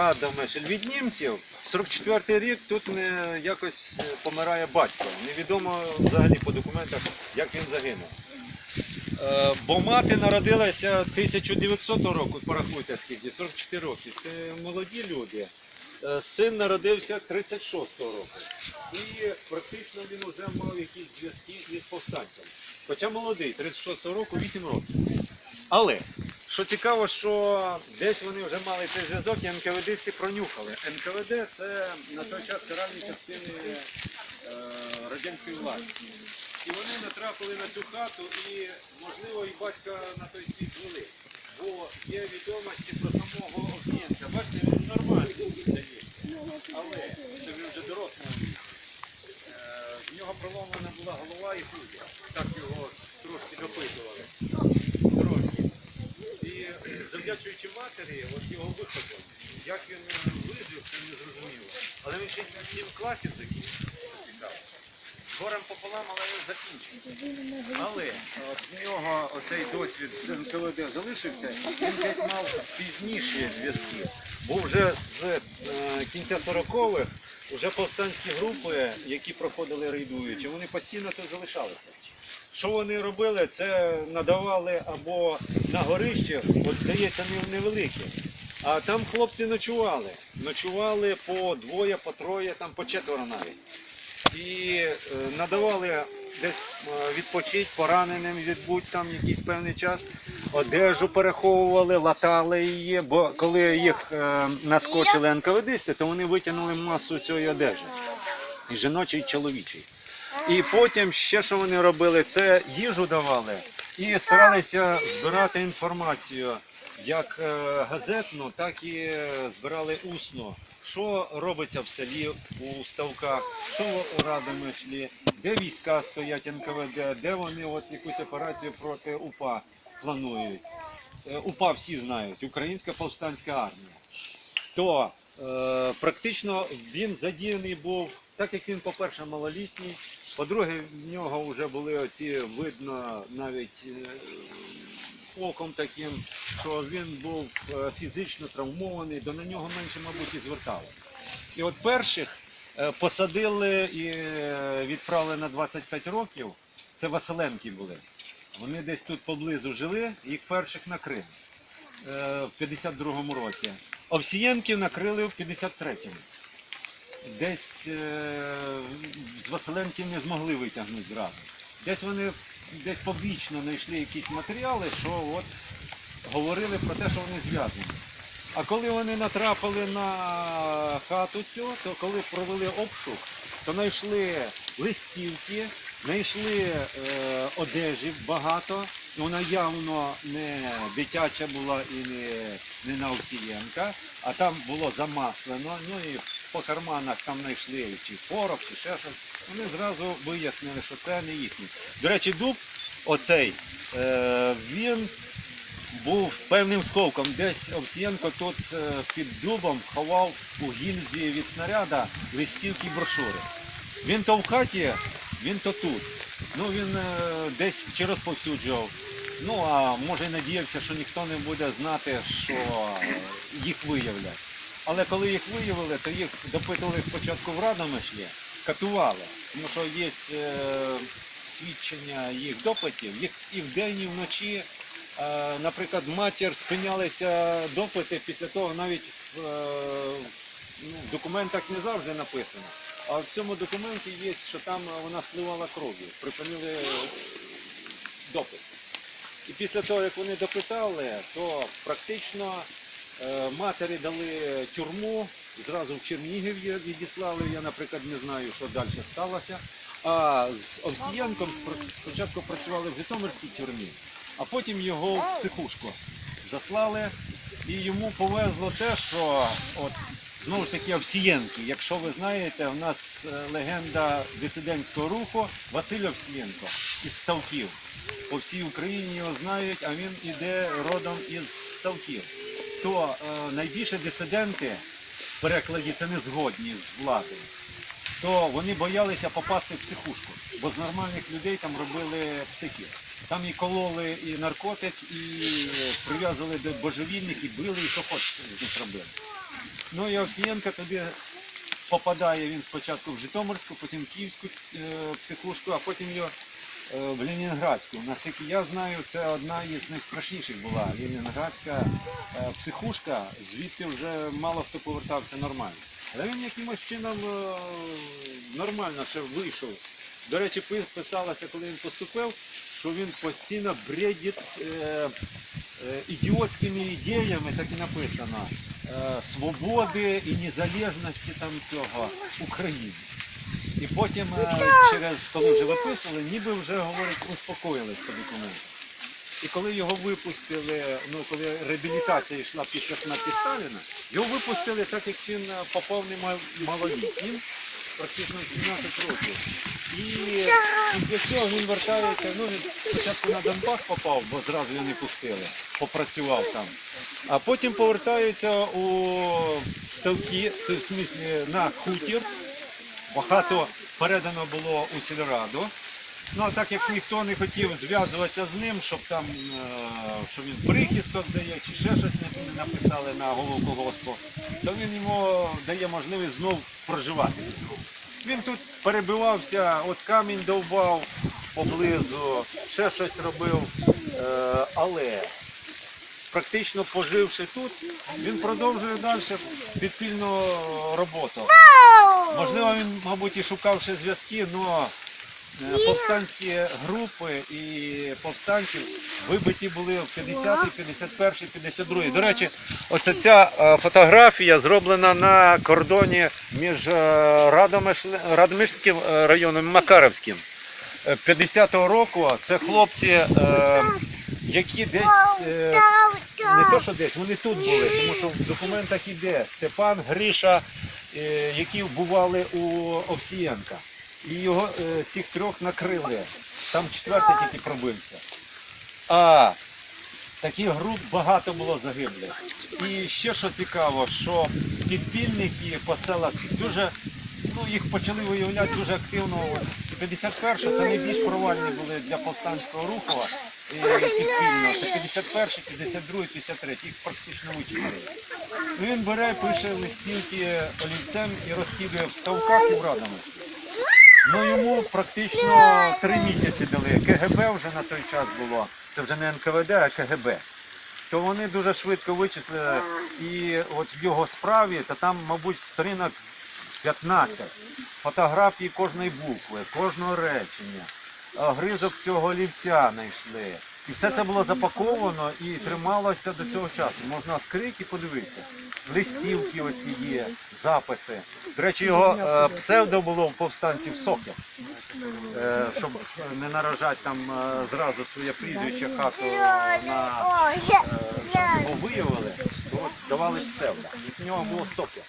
Радомишль від німців. 44-й рік тут не якось е, помирає батько. Невідомо взагалі по документах, як він загинув. Е, Бо мати народилася 1900 року, порахуйте скільки, 44 роки. Це молоді люди. Е, Син народився 36-го року. І практично він вже мав якісь зв'язки із повстанцями. Хоча молодий, 36-го року, 8 років. Але що цікаво, що десь вони вже мали цей зв'язок, і НКВДисти пронюхали. НКВД це на той час каральні частини е, радянської влади. І вони натрапили на цю хату і, можливо, і батька на той світ звели. Бо є відомості про самого Овсієнка. Бачите, він нормальний здається. Але це він вже дорослий. Е, В нього проломлена була голова і грудя. Так його трошки допитували. Е, завдячуючи матері, от його виходом, як він е, вижив, це не зрозуміло. Але він ще сім класів закінчив. Цікаво. Горем пополам, але він закінчив. Але от в нього оцей досвід НКВД залишився, він десь мав пізніші зв'язки. Бо вже з е, кінця 40-х вже повстанські групи, які проходили рейдуючи, вони постійно тут залишалися. Що вони робили? Це надавали або на горище, от здається, не- невелике. А там хлопці ночували. Ночували по двоє, по троє, там по четверо навіть і е, надавали десь е, відпочити пораненим, відбудь там якийсь певний час. Одежу переховували, латали її, бо коли їх е, наскочили НКВДисти, то вони витягнули масу цієї одежі. І жіночої, і чоловічої. І потім ще що вони робили, це їжу давали і старалися збирати інформацію як е, газетну, так і е, збирали усно. Що робиться в селі у ставках, що у Радомишлі, де війська стоять НКВД, де вони от якусь операцію проти УПА планують. Е, УПА всі знають, Українська повстанська армія. То е, практично він задіяний був, так як він, по-перше, малолітній, по-друге, в нього вже були оці видно навіть е, оком таким, що він був е, фізично травмований, до на нього менше, мабуть, і звертали. І от перших е, посадили і відправили на 25 років. Це Василенки були. Вони десь тут поблизу жили, їх перших накрили в 52-му році. Овсієнків накрили в 53-му. Десь е, з Василенків не змогли витягнути зразу. Десь вони десь побічно знайшли якісь матеріали, що от говорили про те, що вони зв'язані. А коли вони натрапили на хату цю, то коли провели обшук, то знайшли листівки, знайшли е, одежі багато. Вона явно не дитяча була і не, не на Овсієнка, а там було замаслено. Ну і по карманах там знайшли чи порох, чи ще щось. Вони зразу вияснили, що це не їхній. До речі, дуб оцей, е, він був певним сховком. Десь Овсієнко тут е, під дубом ховав у гільзі від снаряда листівки брошури. Він то в хаті, він то тут. Ну він е, десь чи розповсюджував. Ну а може надіявся, що ніхто не буде знати, що їх виявлять. Але коли їх виявили, то їх допитували спочатку в Радомишлі, катували. Тому що є е, свідчення їх допитів, їх і вдень, і вночі. Е, наприклад, матір спинялися допити після того, навіть в, е, ну, в документах не завжди написано. А в цьому документі є, що там вона спливала кров'ю, припинили допит. І після того, як вони допитали, то практично матері дали тюрму, зразу в Чернігів відіслали. Я, наприклад, не знаю, що далі сталося. А з Овсієнком спочатку працювали в Житомирській тюрмі, а потім його в психушку заслали. І йому повезло те, що от знову ж таки Овсієнки. Якщо ви знаєте, у нас е, легенда дисидентського руху Василь Овсієнко із Ставків. По всій Україні його знають, а він іде родом із Ставків. То е, найбільше дисиденти в перекладі це не згодні з владою. То вони боялися попасти в психушку, бо з нормальних людей там робили психів. Там і кололи і наркотик, і прив'язували до божевільних, і били, і що хочете з них робили. Ну і Овсієнко тоді попадає він спочатку в Житомирську, потім в Київську е, психушку, а потім його в Ленінградську. Наскільки я знаю, це одна із найстрашніших була Ленінградська е, психушка, звідти вже мало хто повертався нормально. Але він якимось чином е, нормально ще вийшов. До речі, писалося, коли він поступив, що він постійно бредить е, е, ідіотськими ідеями, так і написано, е, свободи і незалежності там цього України. І потім, е, через коли вже виписували, ніби вже говорить, успокоїлись по документу. І коли його випустили, ну коли реабілітація йшла після смерті Сталіна, його випустили так, як він е, попав не мал- практично в 17 років. І після цього він вертається, ну він спочатку на Донбас попав, бо зразу його не пустили, попрацював там. А потім повертається у ставки, в смислі на хутір. Багато передано було у сільраду. Ну а так як ніхто не хотів зв'язуватися з ним, щоб там, е, що він прихисток дає, чи ще щось не написали на голову колгоспу, то він йому дає можливість знов проживати. Він тут перебивався, от камінь довбав поблизу, ще щось робив, е, але практично поживши тут, він продовжує далі підпільну роботу. Можливо, мабуть, і шукав ще зв'язки, але повстанські групи і повстанців вибиті були в 50, й 51, й 52. й До речі, оце ця е, фотографія зроблена на кордоні між е, Радомиш- Радомишльським е, районом і Макаровським. Е, 50-го року це хлопці, які десь е, не то, що десь, вони тут були, тому що в документах іде Степан Гриша, е, які бували у Овсієнка. І його е, цих трьох накрили. Там четвертий тільки пробився. А таких груп багато було загиблих. І ще що цікаво, що підпільники по селах дуже, ну їх почали виявляти дуже активно. З 51 це найбільш провальні були для повстанського руху підпільно. Це 51, 52, 53, їх практично вичислили. Ну, Він бере, пише листівки олівцем і розкидує в ставках і в радами. Ну йому практично три місяці дали. КГБ вже на той час було. Це вже не НКВД, а КГБ. То вони дуже швидко вичислили. І от в його справі, та там, мабуть, сторінок 15. Фотографії кожної букви, кожного речення, гризок цього олівця знайшли. І все це було запаковано і трималося до цього часу. Можна відкрити і подивитися. Листівки оці є, записи. До речі, його е, псевдо було в повстанців Сокіл. Е, щоб не наражати там е, зразу своє прізвище хату на е, щоб його виявили, то давали псевдо. І в нього було Сокіл.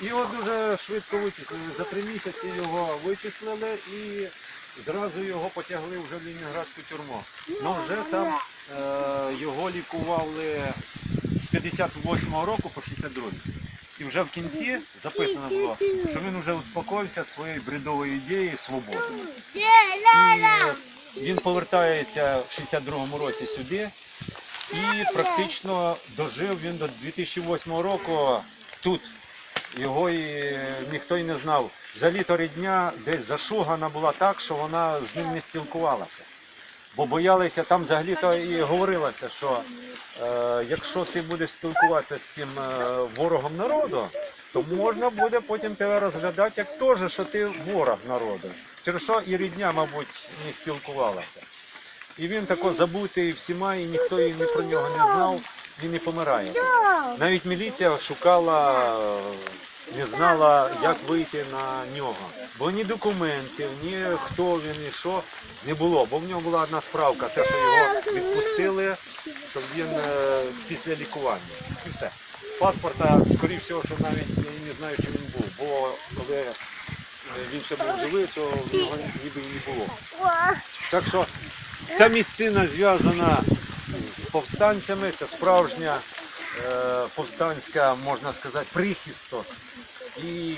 Його дуже швидко вичислили. За три місяці його вичислили і зразу його потягли вже в Ленінградську тюрму. Ну вже там е, його лікували з 58-го року по 62-й. І вже в кінці записано було, що він вже успокоївся своєю бредовою ідеєю свободи. І він повертається в 62-му році сюди і практично дожив він до 2008 року тут. Його і ніхто й не знав. Взагалі то рідня десь зашугана була так, що вона з ним не спілкувалася. Бо боялися, там взагалі то і говорилося, що е, якщо ти будеш спілкуватися з цим е, ворогом народу, то можна буде потім тебе розглядати як теж, що ти ворог народу. Через що і рідня, мабуть, не спілкувалася. І він тако забутий всіма, і ніхто і ні про нього не знав, він і помирає. Навіть міліція шукала, не знала, як вийти на нього. Бо ні документів, ні хто він і що не було. Бо в нього була одна справка, те, що його відпустили, щоб він е, після лікування. І все. Паспорта, скоріш всього, що навіть я не знаю, чи він був. Бо коли е, він ще був живий, то в нього ніби і не було. Так що ця місцина зв'язана повстанцями, це справжня е, повстанська, можна сказати, прихисток. І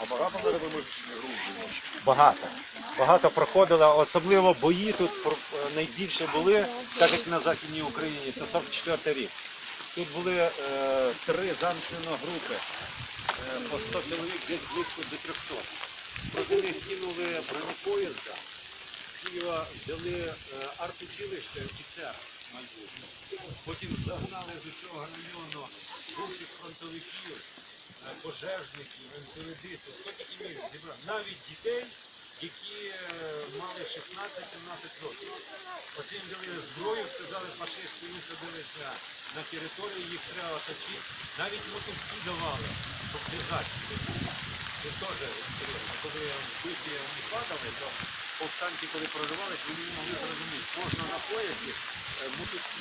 А багато нервомишних багато. Багато проходило, особливо бої тут е, найбільше були, так як на Західній Україні, це 44 рік. Тут були е, три замкнено групи е, по 100 чоловік, десь близько до 300. Проти них кинули бронепоїзда, з Києва взяли е, артучилище офіцера. Потім загнали з усього району бувших фронтовиків, е, пожежників, НКВДистів, хто тільки міг зібрати. Навіть дітей, які е, мали 16-17 років. Їм дали зброю, сказали фашисти, висадилися на території, їх треба оточити. Навіть мотузки давали, щоб зв'язати. Це теж. Коли вбиті вони падали, то повстанці, коли проривались, вони не могли зрозуміти. Кожного на поясі е, мотузки.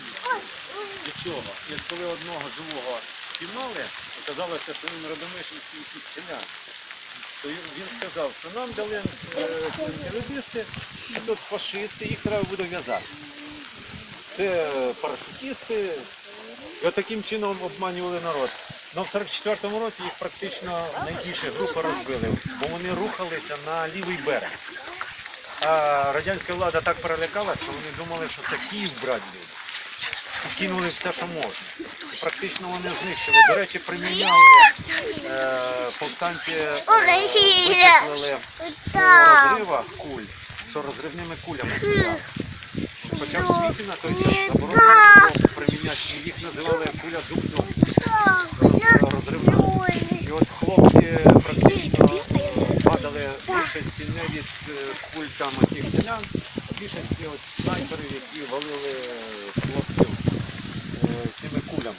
Від чого? І коли одного живого піймали, оказалося, що він родомишинський якийсь селян. То він сказав, що нам дали е, антирадисти, а тут фашисти, їх треба буде в'язати. Це е, парашутісти. І таким чином обманювали народ. Ну, в 44-му році їх практично найбільше група розбили, бо вони рухалися на лівий берег. А радянська влада так перелякалася, що вони думали, що це Київ брать буде. Кинули все, що можна. Практично вони знищили. До речі, приміняли е, повстанці е, вичислили по куль, що розривними кулями. Хоча в світі на той час заборонено було приміняти, їх називали куля духною, розривною. І от хлопці практично е, падали в більшості не від е, куль там оцих селян, а більшості от снайперів, які валили е, хлопців е, цими кулями.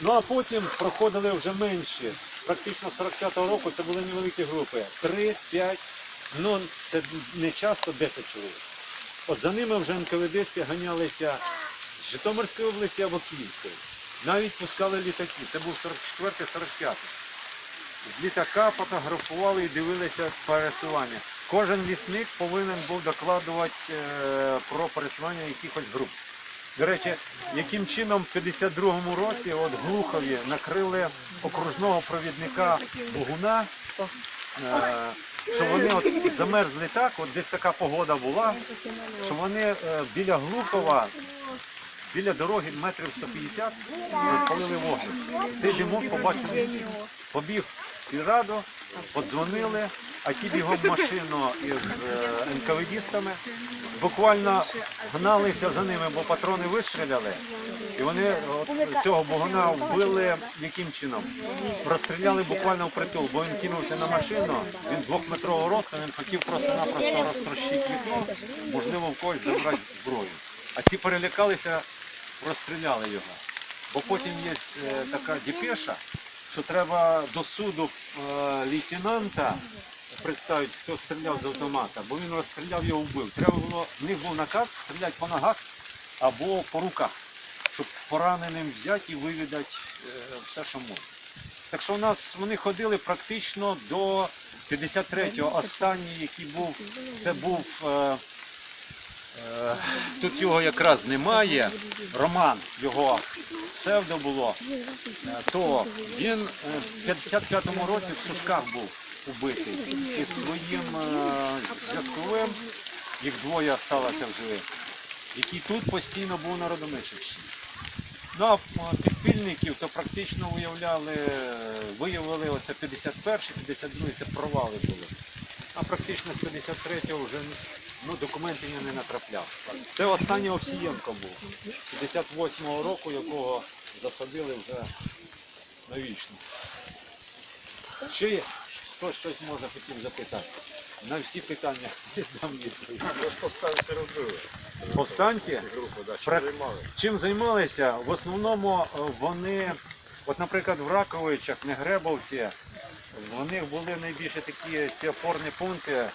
Ну а потім проходили вже менші. Практично з 45-го року це були невеликі групи. 3, 5, ну це не часто 10 чоловік. От за ними вже НКВДські ганялися з Житомирської області або Київської. Навіть пускали літаки. Це був 44-45. З літака фотографували і дивилися пересування. Кожен лісник повинен був докладувати е, про пересування якихось груп. До речі, яким чином в 52-му році от Глухові накрили окружного провідника Богуна, е, що вони от замерзли так, от десь така погода була, що вони е, біля Глухова, біля дороги метрів 150 розпалили вогнище. Цей димок побачив. Побіг сільраду, подзвонили, а ті бігом машину із е, НКВДістами. Буквально гналися за ними, бо патрони вистріляли. І вони цього богуна вбили яким чином? Розстріляли буквально в притул, бо він кинувся на машину, він двохметрового росту, він хотів просто-напросто розтрощити вікно, можливо, в когось забрати зброю. А ці перелякалися, розстріляли його. Бо потім є е, така депеша, що треба до суду е, лейтенанта представити, хто стріляв з автомата, бо він розстріляв його вбив. Треба було, в них був наказ стріляти по ногах або по руках, щоб пораненим взяти і вивідати е, все, що можна. Так що у нас вони ходили практично до 53-го. Останній, який був, це був. Е, тут його якраз немає. Роман, його псевдо було. Е, То він е, в 55-му році в Сушках був убитий із своїм зв'язковим, їх двоє сталося в живих, який тут постійно був на Родомичівщині. Ну а підпільників то практично виявляли, виявили оце 51 52 це провали були. А практично з 53-го вже ну, документи я не натрапляв. Це останній Овсієнко був, 58-го року, якого засадили вже навічно. Є? хтось щось може хотів запитати. На всі питання дам відповідь. Розбили. Повстанці? Ці чим займалися? Чим займалися? В основному е, вони, от, наприклад, в Раковичах, Негребовці, в них були найбільше такі ці опорні пункти.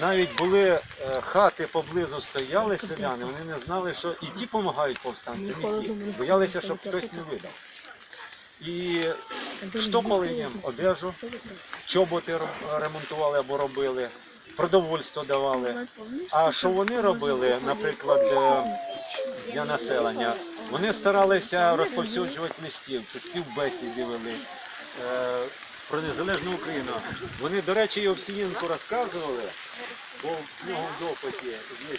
Навіть були е, хати поблизу стояли селяни, вони не знали, що і ті допомагають повстанцям, і ті. Боялися, щоб хтось не видав. І штопали їм одежу, чоботи ремонтували або робили, продовольство давали. А що вони робили, наприклад, е, для населення? Вони старалися розповсюджувати листівки, співбесіди вели. Про незалежну Україну. Вони, до речі, і Овсієнку розказували, бо в нього в допиті є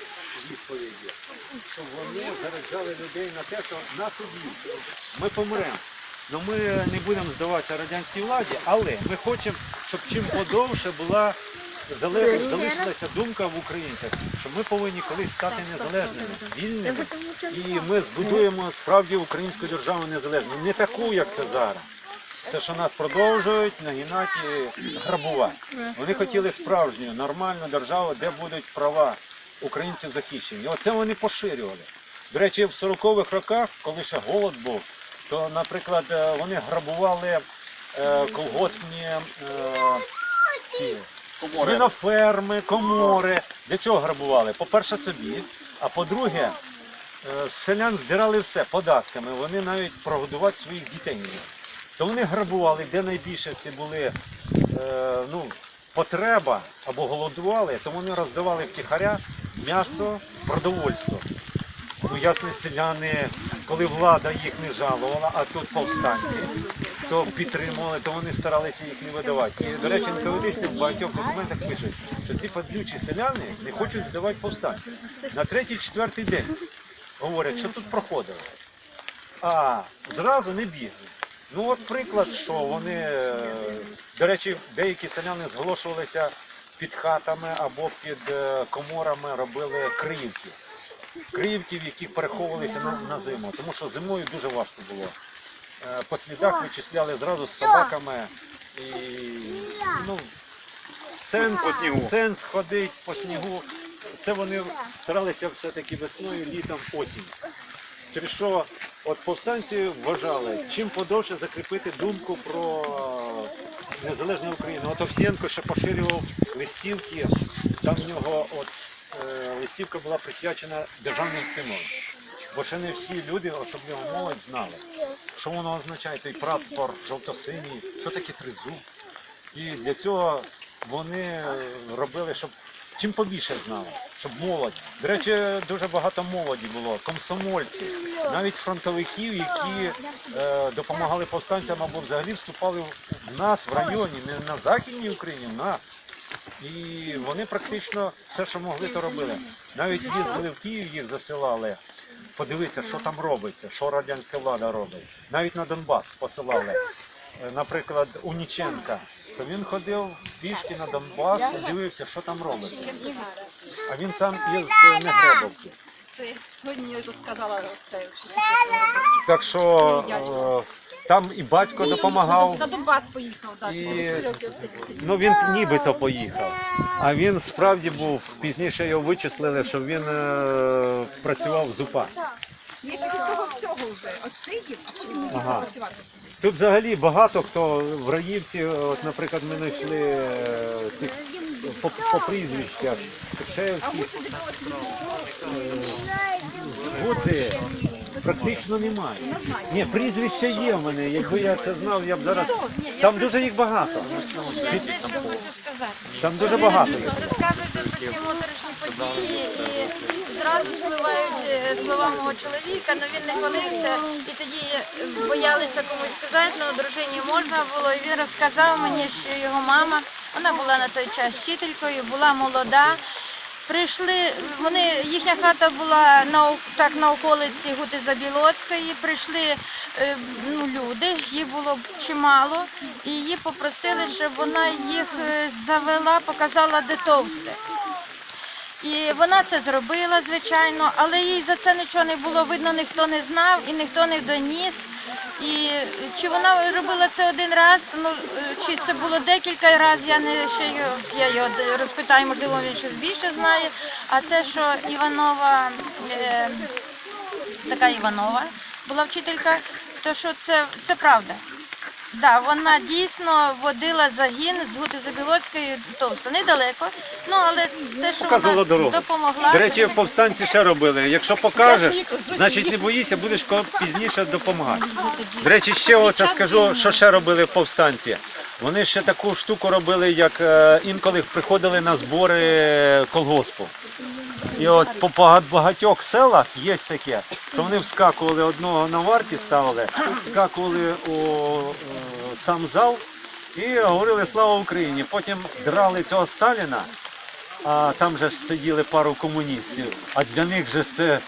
відповіді, що вони заряджали людей на те, що нас уб'ють. Ми помремо. Ну ми не будемо здаватися радянській владі, але ми хочемо, щоб чим подовше була залишилася думка в українцях, що ми повинні колись стати незалежними, вільними. І ми збудуємо справді українську державу незалежну. Не таку, як це зараз. Це що нас продовжують нагинати і грабувати. Вони хотіли справжню, нормальну державу, де будуть права українців захищені. Оце вони поширювали. До речі, в 40-х роках, коли ще голод був, то, наприклад, е, вони грабували е, колгоспні е, ці свиноферми, комори. Для чого грабували? По-перше, собі, а по-друге, е, з селян здирали все податками. Вони навіть прогодувати своїх дітей не могли. То вони грабували, де найбільше ці були е, ну, потреба або голодували, то вони роздавали втіхаря м'ясо, продовольство. Ну, ясно, селяни, коли влада їх не жалувала, а тут повстанці, то підтримували, то вони старалися їх не видавати. І, до речі, НКВД в багатьох документах пишуть, що ці падлючі селяни не хочуть здавати повстанців. На третій-четвертий день говорять, що тут проходили. А зразу не бігли. Ну от приклад, що вони, е, до речі, деякі селяни зголошувалися під хатами або під е, коморами, робили криївки. Криївки, в яких переховувалися на, на зиму, тому що зимою дуже важко було. Е, По слідах вичисляли зразу з собаками і ну, сенс, По снігу. сенс ходить по снігу. Це вони старалися все-таки весною, літом, осінь. Через що от повстанці вважали, чим подовше закріпити думку про незалежну Україну. От Овсієнко ще поширював листівки, там в нього от, е, листівка була присвячена державним символам. Бо ще не всі люди, особливо молодь, знали, що воно означає той прапор жовто-синій, що таке тризуб. І для цього вони е, робили, щоб чим побільше знали, щоб молодь. До речі, дуже багато молоді було, комсомольців, навіть фронтовиків, які е, допомагали повстанцям або взагалі вступали в нас в районі, не на Західній Україні, в нас. І вони практично все, що могли, то робили. Навіть їздили в Київ, їх засилали. Подивитися, що там робиться, що радянська влада робить. Навіть на Донбас посилали. Е, Наприклад, Уніченка. То він ходив пішки на Донбас і дивився, що там робиться. А він сам із Негребовки. Сьогодні розказала це. Так що е, там і батько допомагав. На Донбас поїхав, так. Ну він нібито поїхав. А він справді був, пізніше його вичислили, що він е, працював в ЗУПА. Ні, після того всього вже. От сидів, а чи він не працювати? Тут взагалі багато хто в Раївці, от, наприклад, ми знайшли е, цих по, по прізвищах. А Скрипшевських, згоди практично немає. не. Ні, прізвище є в мене. Якби я це знав, я б зараз. Там дуже їх багато. Я дещо хочу сказати. Там дуже багато. Розказуєте про ці моторошні події і зразу спливають е, слова мого чоловіка, але він не хвалився. І тоді е, боялися комусь сказати, але дружині можна було. І він розказав мені, що його мама, вона була на той час вчителькою, була молода. Прийшли, вони, їхня хата була на, так, на околиці Гути Забілоцької, прийшли е, ну, люди, їх було чимало, і її попросили, щоб вона їх е, завела, показала, де товсте. І вона це зробила, звичайно, але їй за це нічого не було видно, ніхто не знав і ніхто не доніс. І чи вона робила це один раз, ну е, чи це було декілька разів, я не ще його, я його розпитаю, можливо, він щось більше знає. А те, що Іванова, е, така Іванова була вчителька, то що це, це правда. Да, вона дійсно водила загін з Гути Забілоцької товсто, недалеко. Ну але те, що Показувала вона дорогу. допомогла. До речі, повстанці ще робили. Якщо покажеш, значить не боїся, будеш ко- пізніше допомагати. До речі, ще оце скажу, що ще робили повстанці. Вони ще таку штуку робили, як е, інколи приходили на збори колгоспу. І от по багатьох селах є таке, що вони вскакували одного на варті ставили, вскакували у е, сам зал і говорили слава Україні. Потім драли цього Сталіна, а там же ж сиділи пару комуністів, а для них же це.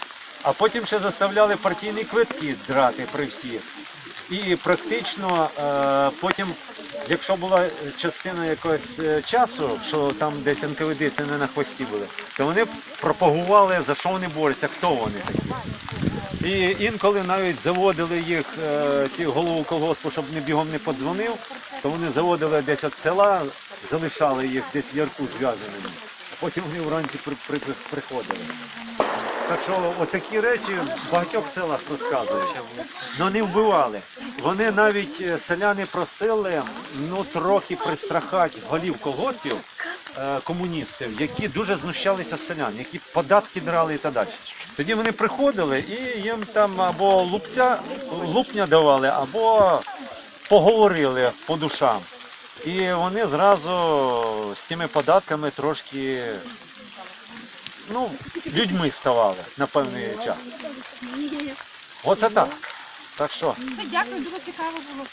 А потім ще заставляли партійні квитки драти при всіх. І практично е, потім, якщо була частина якогось е, часу, що там десь НКВД не на хвості були, то вони пропагували, за що вони борються, хто вони такі. І інколи навіть заводили їх, е, ці голову колгоспу, щоб не бігом не подзвонив, то вони заводили десь від села, залишали їх десь в ярку зв'язаними. Потім вони вранці при, при, при- приходили. Так що отакі речі в багатьох селах розказують. Ну не вбивали. Вони навіть е, селяни просили ну трохи пристрахати голів колгоспів е, комуністів, які дуже знущалися з селян, які податки драли і так далі. Тоді вони приходили і їм там або лупця, лупня давали, або поговорили по душам. І вони зразу з цими податками трошки ну, людьми ставали на певний час. Оце так. Так що. Все, дякую, дуже цікаво було.